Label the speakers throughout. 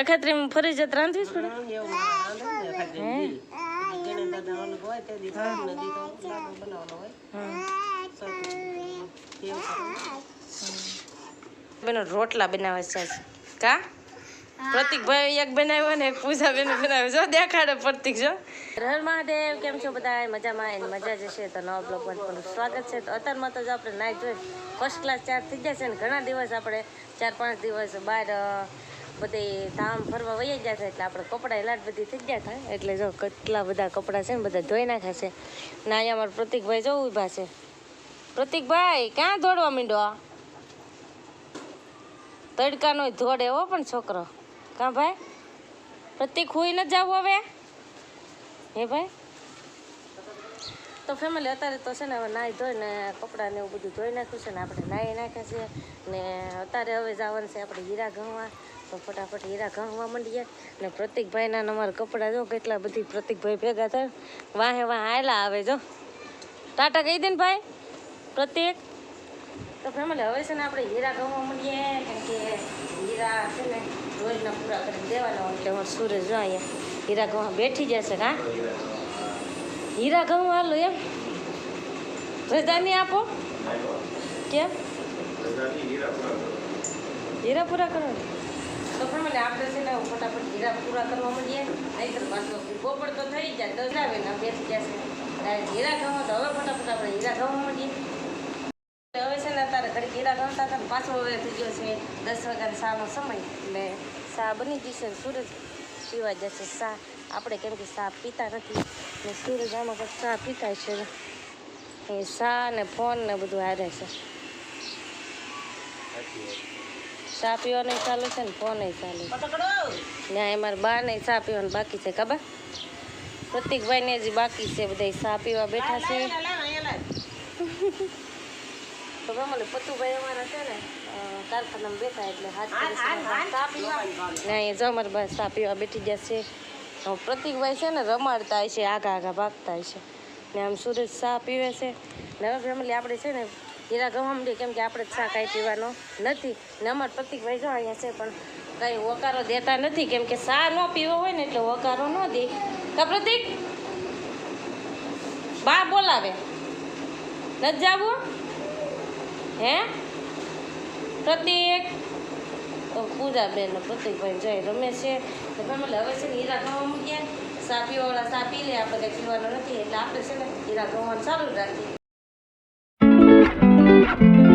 Speaker 1: એકાત્રીમાં ફરી જત રાંધવી જ પડે. બેનો રોટલા બનાવે છે કા કા? પ્રતિકભાઈ એક બનાવ્યો ને એક પૂજા બેન બનાવ્યો. જો દેખાડે પ્રતિક જો. હર મહાદેવ કેમ છો બધા મજામાં એને મજા જ છે તો નવા બ્લોગ પણ સ્વાગત છે. તો અત્યારમાં તો જો આપણે નાઇટ જોઈ ફર્સ્ટ ક્લાસ ચાર થઈ ગયા છે ને ઘણા દિવસ આપણે ચાર પાંચ દિવસ બહાર બધે ધામ ફરવા વહી ગયા છે એટલે આપણે કપડાં લાટ બધી થઈ ગયા થાય એટલે જો કેટલા બધા કપડાં છે ને બધા ધોઈ નાખ્યા છે. ને અહીંયા અમારા પ્રતિકભાઈ જવું ઊભા છે. પ્રતિકભાઈ, ક્યાં દોડવા માંડો તડકાનો ધોડે હો પણ છોકરો. કાં ભાઈ? પ્રતિક હુઈ ન જાવ હવે? હે ભાઈ? તો ફેમિલી અત્યારે તો છે ને હવે નાહી ધોઈને કપડાં ને એવું બધું ધોઈ નાખ્યું છે ને આપણે નાહી નાખ્યા છે ને અત્યારે હવે જવાનું છે આપણે હીરા ઘઉંવા તો ફટાફટ હીરા ઘઉંવા માંડીએ ને પ્રતિકભાઈના અમારા કપડાં જો કેટલા બધી પ્રતિકભાઈ ભેગા થાય. વાહે વાહ આયલા આવે જો. ટાટા કહી દે ને ભાઈ પ્રતિક તો ફેમિલી હવે છે ને આપણે હીરા ગમવા માંડીએ કેમ કે હીરા છે ને રોજના પૂરા કરીને દેવાના એટલે અમારે સૂરજ જો અહીંયા હીરા ગમવા બેઠી જશે હા? હીરા ગમવા હાલો એમ. રજા નહીં આપો. કેમ? હીરા પૂરા કરો. તો પણ મને આપણે છે ને ફટાફટ હીરા પૂરા કરવા મળીએ. નહીં પાછો બપોર તો થઈ જાય તો જાવે ને બેસી જશે હીરા ગમવા તો હવે ફટાફટ આપણે હીરા ગમવા મળીએ. હવે છે ને અત્યારે ઘરે ગીરા ગમતા હતા પાછો હવે થઈ ગયો છે દસ વાગ્યાનો શાનો સમય. એટલે સા બની જશે સૂરજ? પીવા જશે સા આપણે કેમ કે શા પીતા નથી. ને સૂરજ આમાં કંઈક સા પીતા છે? એ શા ને ફોન ને બધું હારે છે. શા પીવાનું ચાલુ છે ને ફોન ચાલુ
Speaker 2: ચાલે
Speaker 1: ત્યાં અમારે બા ને ચા પીવાનું બાકી છે ખબર? પ્રતિકભાઈ ને હજી બાકી છે બધા ચા પીવા બેઠા છે. તો મને પતુભાઈ અમારા છે ને કારખાનામાં બેઠા એટલે હાથ. ચા ને જો અમારે પાસે ચા પીવા બેઠી ગયા છે. પ્રતિકભાઈ છે ને રમાડતા છે આગા આગા ભાગતા છે ને આમ સુરજ ચા પીવે છે. ને હવે ફેમિલી આપણે છે ને હીરા ગવામડી કેમ કે આપણે શાક કાંઈ પીવાનો નથી. ને અમારા પ્રતિકભાઈ જો અહીંયા છે, પણ કાંઈ વકારો દેતા નથી. કેમ કે શા ન પીવો હોય ને એટલે વકારો ન દે. કા પ્રતિક, બા બોલાવે. નથી જવું? હે? પ્રતિક? તો પૂજાબેન પ્રતિકભાઈ જય રમે છે. તો ફેમિલી હવે છે ને હીરા ગવા મૂક્યા. સા પીવાવાળા સા પી લે, આપણે કંઈ પીવાનું નથી. એટલે આપણે છે ને હીરા ગવાનું ચાલુ જ રાખીએ.
Speaker 2: thank you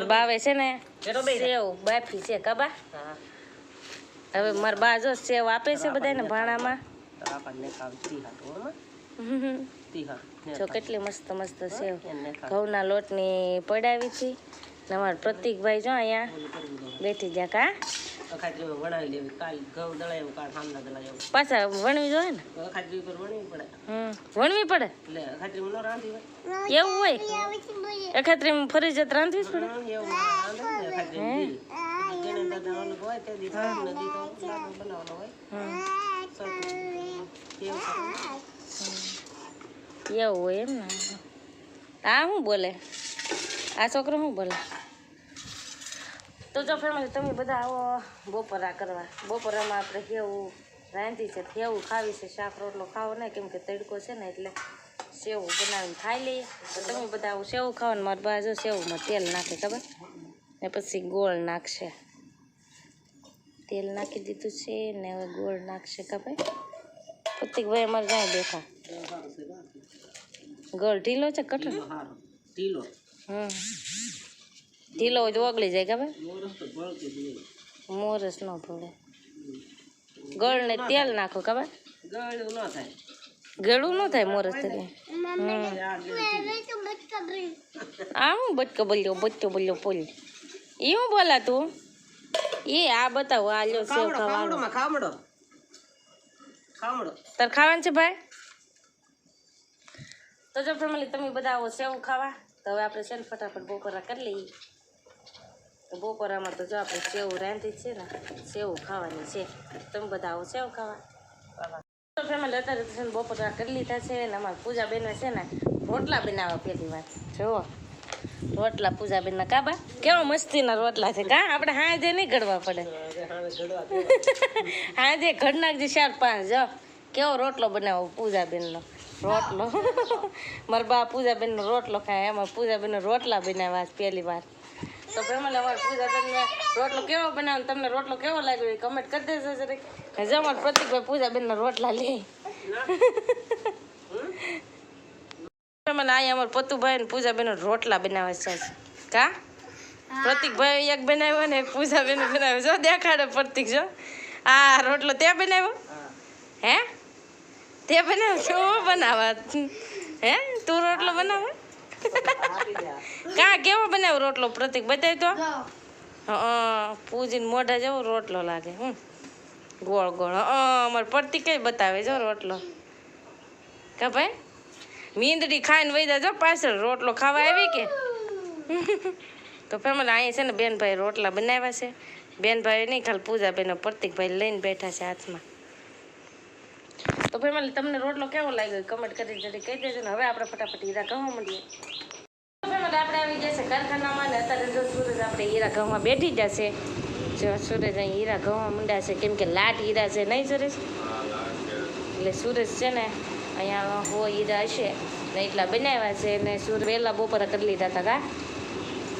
Speaker 1: મારા બાવે છે ને સેવ બાફી છે કબા હવે મારા બા જો સેવ આપે છે બધાને ભાણામાં. જો કેટલી મસ્ત મસ્ત સેવ. ઘઉંના લોટની પડાવી છે. ને અમારા પ્રતિકભાઈ જો અહીંયા બેઠી જ્યાં કા?
Speaker 2: અખાત્રી વણાવી લેવી કાલ ઘઉં દળાયું કાલ સામના દળાયું
Speaker 1: પાછા વણવી જોઈએ ને?
Speaker 2: અખાત્રી વણવી પડે.
Speaker 1: હમ વણવી પડે?
Speaker 2: એટલે અખાત્રી નો રાંધી હોય.
Speaker 1: એવું હોય? એકાત્રીમાં ફરી જત રાંધવી જ પડે?
Speaker 2: એવું અખાત્રી જેને દાદા ઓલું હોય તે દી ખાય તો બનાવવાનો હોય.
Speaker 1: હમ.
Speaker 2: સરખું. એવું કરવાનું.
Speaker 1: એવું હોય એમ ને? આ શું બોલે? આ છોકરો શું બોલે? તો જો ફેમિલી તમે બધા આવો બપોરા કરવા. બપોરામાં આપણે કેવું રાંધી છે કેવું ખાવી છે શાક રોટલો ખાવો ને કેમ કે તડકો છે ને એટલે સેવું બનાવીને ખાઈ લઈએ. તો તમે બધા આવું સેવું ખાવાનું ને મારી બાજુ સેવુંમાં તેલ નાખે ખબર? ને પછી ગોળ નાખશે. તેલ નાખી દીધું છે ને હવે ગોળ નાખશે ખબર? પ્રતિકભાઈ અમારે જાય બેઠા. ગોળ ઢીલો છે કઠણ?
Speaker 2: ઢીલો.
Speaker 1: હમ. ઢીલો હોય તો ઓગળી જાય ખબર?
Speaker 2: મોરસ
Speaker 1: ન ભળે. ગળ ને તેલ નાખો ખબર? ગળું ન થાય મોરસ
Speaker 2: આ
Speaker 1: હું બચકો બોલ્યો બચકો બોલ્યો પોલ એ હું બોલા તું. એ આ બતાવો આ લ્યો સેવ
Speaker 2: ખામડો
Speaker 1: ખાવાનું.
Speaker 2: ખામડો. ખામડો.
Speaker 1: તાર ખાવાનું છે ભાઈ? તો જો ફેમિલી તમે બધા આવો સેવ ખાવા. તો હવે આપણે સેલ ફટાફટ બપોરા કરી લઈએ. બપોરામાં તો જો આપણે સેવ રાંધી છે ને સેવ ખાવાની છે. તમે બધા આવો સેવ ખાવા. તો ફેમિલી અત્યારે છે ને બપોરા કરી લીધા છે ને અમારા પૂજાબેન છે ને રોટલા બનાવવા પહેલી વાર. જુઓ રોટલા પૂજાબેનના કાબા. કેવા મસ્તીના રોટલા છે. કા આપણે હાજે નહીં ઘડવા પડે. હાજે ઘડ નાખજે ચાર પાંચ જો. કેવો રોટલો બનાવો પૂજાબેનનો? રોટલો. મારા બા પૂજાબેનનો રોટલો ખાય એમાં પૂજાબેનનો રોટલા બનાવ્યા પહેલી વાર. તો ફેમિલી અમારે તમને રોટલો કેવો બનાવો તમને રોટલો કેવો લાગ્યો એ કમેન્ટ કરી દેજો જરીક. જો અમારે પ્રતિકભાઈ પૂજાબેનનો રોટલા લે. મને અહીંયા અમારે પતુભાઈ ને પૂજાબેન રોટલા બનાવે છે. કા? પ્રતિકભાઈ એક બનાવ્યો ને એક પૂજાબેન બનાવ્યો. જો દેખાડે પ્રતિક જો. આ રોટલો ત્યાં બનાવ્યો? હે. ત્યાં બનાવ્યો? શું બનાવવા? હે? તું રોટલો બનાવે? કા કેવો બનાવ્યો રોટલો પ્રતિક? બતાવી તો હા પૂજીને મોઢા જેવો રોટલો લાગે હમ. ગોળ ગોળ. અમારે પ્રતિક કઈ બતાવે જો રોટલો. કા ભાઈ? મીંદડી ખાઈને વૈદા જો પાછળ રોટલો ખાવા આવી કે? તો ફેમિલી અહીંયા છે ને બેનભાઈ રોટલા બનાવ્યા છે. બેનભાઈ નહીં ખાલી પૂજાબેન પ્રતિકભાઈ લઈને બેઠા છે હાથમાં. તો ફેમિલી તમને રોટલો કેવો લાગ્યો? કમેન્ટ કરી જરી કહી દેજો ને હવે આપણે ફટાફટ હીરા કહવા મળીએ. આપણે આવી ગયા કારખાનામાં ને અત્યારે જો સૂરજ આપણે હીરા ઘઉંમાં બેઠી જશે જો સૂરજ અહીં હીરા ઘઉંમાં મંડ્યા છે, કેમ લાટ હીરા છે, નહીં સુરેશ એટલે સૂરજ છે ને અહીંયા હો હીરા હશે. ને એટલા બનાવ્યા છે ને સૂર વહેલા બપોરા કરી લીધા હતા કા?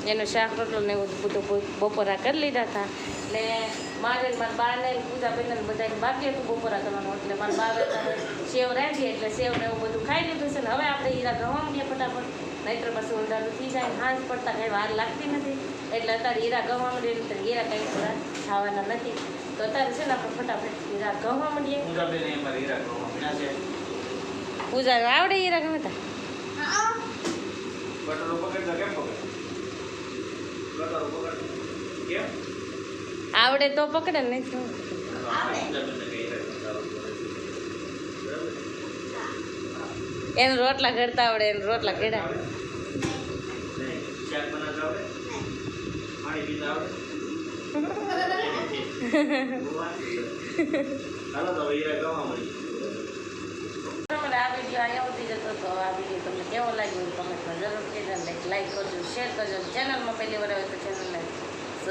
Speaker 1: એનું શાક રોટલો ને એવું બધું બપોરા કરી લીધા હતા. એટલે મારે મારા બાને ને પૂજા બેન ને બધાને બાકી હતું બપોરા કરવાનું એટલે મારા બાવે સેવ રાખી એટલે સેવ ને એવું બધું ખાઈ લીધું છે ને હવે આપણે હીરા ગવા માંડીએ ફટાફટ. નહીતર પછી ઊંધારું થઈ જાય હાંજ પડતા કંઈ વાર લાગતી નથી. એટલે અત્યારે હીરા ગવા માંડીએ એટલે હીરા કંઈ થોડા ખાવાના નથી. તો અત્યારે છે ને આપણે ફટાફટ હીરા ગવા માંડીએ પૂજા આવડે હીરા ગમે તા? આવડે તો પકડે ને નહીં તો એને રોટલા ઘડતા આવડે એને રોટલા ઘડા તમને આ વીડિયો અહીંયા સુધી જતો તો આ વીડિયો તમને કેવો લાગ્યો એ કમેન્ટમાં જરૂર કહેજો અને લાઈક કરજો શેર કરજો ચેનલમાં પહેલી વાર આવે તો ચેનલને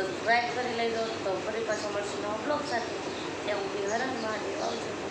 Speaker 1: સબસ્ક્રાઈબ કરી લેજો તો ફરી પાછો મળશું નવો બ્લોગ સાથે. ત્યાં હું બિહાર મહાદેવ. આવજો.